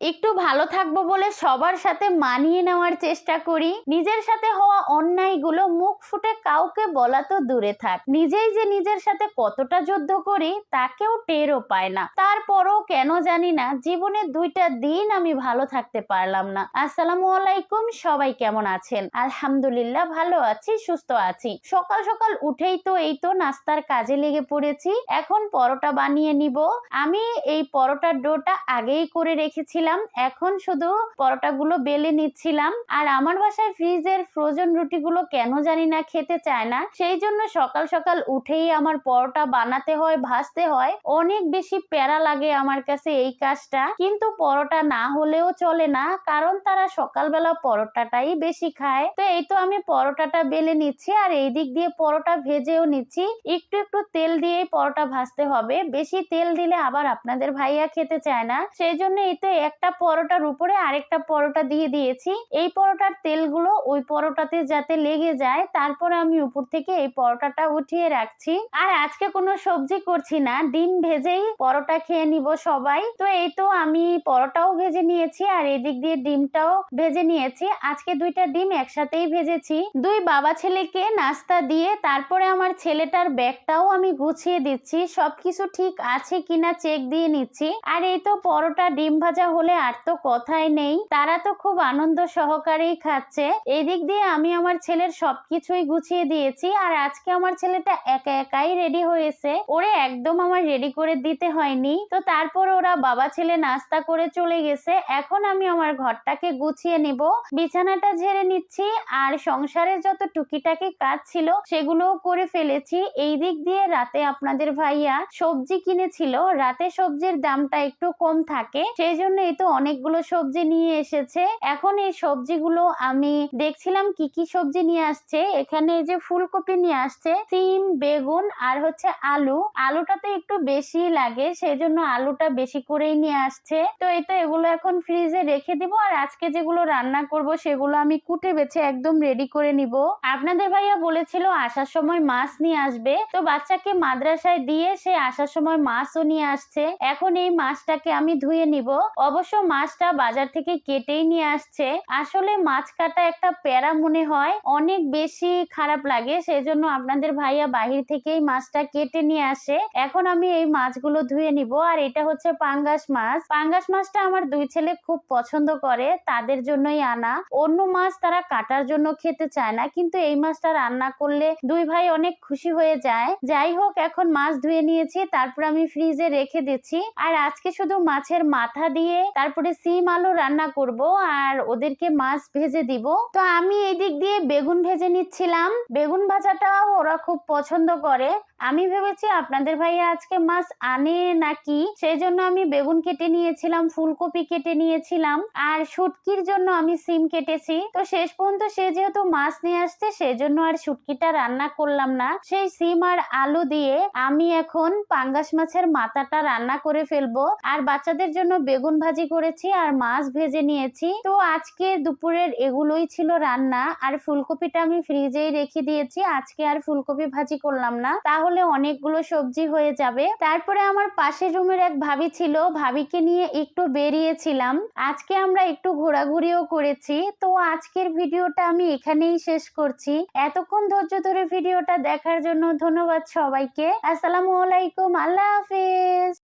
একটু ভালো থাকব বলে সবার সাথে মানিয়ে নেওয়ার চেষ্টা করি। নিজের সাথে হওয়া অন্যায়গুলো মুখ ফুটে কাউকে বলা তো দূরে থাক। নিজেই যে নিজের সাথে কতটা যুদ্ধ করি, তাকেও টেরও পায় না। তারপরও কেন জানি না, জীবনে দুইটা দিন আমি ভালো থাকতে পারলাম না। আসসালামু আলাইকুম, সবাই কেমন আছেন? আলহামদুলিল্লাহ, ভালো আছি, সুস্থ আছি। সকাল সকাল উঠেই তো, এই তো নাস্তার কাজে লেগে পড়েছি। এখন পরোটা বানিয়ে নিব। আমি এই পরোটার ডোটা আগেই করে রেখেছিলাম। এখন শুধু পরোটাগুলো বেলে নিচ্ছিলাম। আর আমার বাসায় ফ্রিজের ফ্রোজেন রুটিগুলো কেন জানি না খেতে চায় না। সেই জন্য সকাল সকাল উঠেই আমার পরোটা বানাতে হয়, ভাজতে হয়। অনেক বেশি প্যারা লাগে আমার কাছে এই কাজটা। কিন্তু পরোটা না হলেও চলে না, কারণ তারা সকালবেলা পরোটাটাই বেশি খায়। তো এই তো আমি পরোটাটা বেলে নিচ্ছি আর এই দিক দিয়ে পরোটা ভেজেও নিচ্ছি। একটু একটু তেল দিয়ে পরোটা ভাজতে হবে। বেশি তেল দিলে আবার আপনাদের ভাইয়া খেতে চায় না। সেই জন্য এই তো একটা পরোটার উপরে আরেকটা পরোটা দিয়ে দিয়েছি। এই পরোটার তেলগুলো ওই পরোটাতে যাতে লেগে যায়, তারপরে আমি উপর থেকে এই পরোটাটা উঠিয়ে রাখছি। আর আজকে কোনো সবজি করছি না, ডিম ভেজেই পরোটা খেয়ে নিব সবাই। তো এই তো আমি পরোটাও ভেজে নিয়েছি আর এদিক দিয়ে ডিমটাও ভেজে নিয়েছি। আজকে দুইটা ডিম একসাথেই ভেজেছি। দুই বাবা ছেলেকে নাস্তা দিয়ে তারপরে আমার ছেলেটার ব্যাগটাও আমি গুছিয়ে দিচ্ছি। সবকিছু ঠিক আছে কিনা চেক দিয়ে নিচ্ছি। আর এই তো পরোটা ডিম ভাজা হলে। আর তো কথাই নেই। তারা তো খুব আনন্দ সহকারেই খাচ্ছে। এই দিক দিয়ে আমি আমার ছেলের সবকিছুই গুছিয়ে দিয়েছি আর আজকে আমার ছেলেটা একা একাই রেডি হয়েছে। ওরে একদম আমার রেডি করে দিতে হয়নি। তো তারপর ওরা বাবা ছেলে নাস্তা করে চলে গেছে। এখন আমি আমার ঘরটাকে গুছিয়ে নিব। বিছানাটা ঝেড়ে নিচ্ছি আর সংসারের যত টুকিটাকি কাজ ছিল সেগুলোও করে ফেলেছি। এই দিক দিয়ে রাতে আপনাদের ভাইয়া সবজি কিনেছিল। রাতে সবজির দামটা একটু কম থাকে। সেই জন্য তো অনেকগুলো সবজি নিয়ে এসেছে। এখন এই সবজিগুলো আমি দেখছিলাম কি কি সবজি নিয়ে আসছে। এখানে যে ফুলকপি নিয়ে আসছে, সিম, বেগুন আর হচ্ছে আলু। আলুটা তো একটু বেশি লাগে সেই জন্য আলুটা বেশি করেই নিয়ে আসছে। তো এই তো এগুলো এখন ফ্রিজে রেখে দিব আর আজকে যেগুলো রান্না করব সেগুলো আমি কুটে বেছে একদম রেডি করে নিব। আপনাদের ভাইয়া বলেছিল আসার সময় মাছ নিয়ে আসবে। তো বাচ্চাকে মাদ্রাসায় দিয়ে সে আসার সময় মাছও নিয়ে আসছে। এখন এই মাছটাকে আমি ধুয়ে নিব। অবশ্য মাছটা বাজার থেকে কেটেই নিয়ে আসছে। আসলে মাছ কাটা একটা প্যারা মনে হয়, অনেক বেশি খারাপ লাগে সেই জন্য আপনাদের ভাইয়া বাহির থেকেই মাছটা কেটে নিয়ে আসে। এখন আমি এই মাছগুলো ধুয়ে নিব, আর এটা হচ্ছে পাঙ্গাস মাছ। পাঙ্গাস মাছটা আমার দুই ছেলে খুব পছন্দ করে, তাদের জন্যই আনা। অন্য মাছ তারা কাটার জন্য খেতে চায় না, কিন্তু এই মাছটা রান্না করলে দুই ভাই অনেক খুশি হয়ে যায়। যাই হোক, এখন মাছ ধুয়ে নিয়েছি, তারপর আমি ফ্রিজে রেখে দিচ্ছি। আর আজকে শুধু মাছের মাথা দিয়ে তারপরে সিম আলু রান্না করব আর ওদেরকে মাছ ভেজে দিব। তো আমি এই দিক দিয়ে বেগুন ভেজে নিচ্ছিলাম। বেগুন ভাজাটাও ওরা খুব পছন্দ করে। আমি ভেবেছি আপনাদের ভাইয়া আজকে মাছ আনে নাকি? সেই জন্য আমি বেগুন কেটে নিয়েছিলাম, ফুলকপি কেটে নিয়েছিলাম, আর শুটকির জন্য আমি সিম কেটেছি। তো শেষ পর্যন্ত সে যেহেতু মাছ নিয়ে আসছে সেই জন্য আর শুটকিটা রান্না করলাম না। সেই সিম আর আলু দিয়ে আমি এখন পাঙ্গাস মাছের মাথাটা রান্না করে ফেলব। আর বাচ্চাদের জন্য বেগুন ভাজি করেছি আর মাছ ভেজে নিয়েছি। তো আজকে দুপুরের এগুলোই ছিল রান্না। আর ফুলকপিটা আমি ফ্রিজেই রেখে দিয়েছি। আজকে আর ফুলকপি ভাজি করলাম না। তাহলে অনেকগুলো সবজি হয়ে যাবে। তারপরে আমার পাশের রুমের এক ভাবি ছিল, ভাবিকে নিয়ে একটু বেরিয়েছিলাম। আজকে আমরা একটু ঘোরাঘুরিও করেছি। তো আজকের ভিডিওটা আমি এখানেই শেষ করছি। এতক্ষণ ধৈর্য ধরে ভিডিওটা দেখার জন্য ধন্যবাদ সবাইকে। আসসালামু আলাইকুম, আল্লাহ হাফিজ।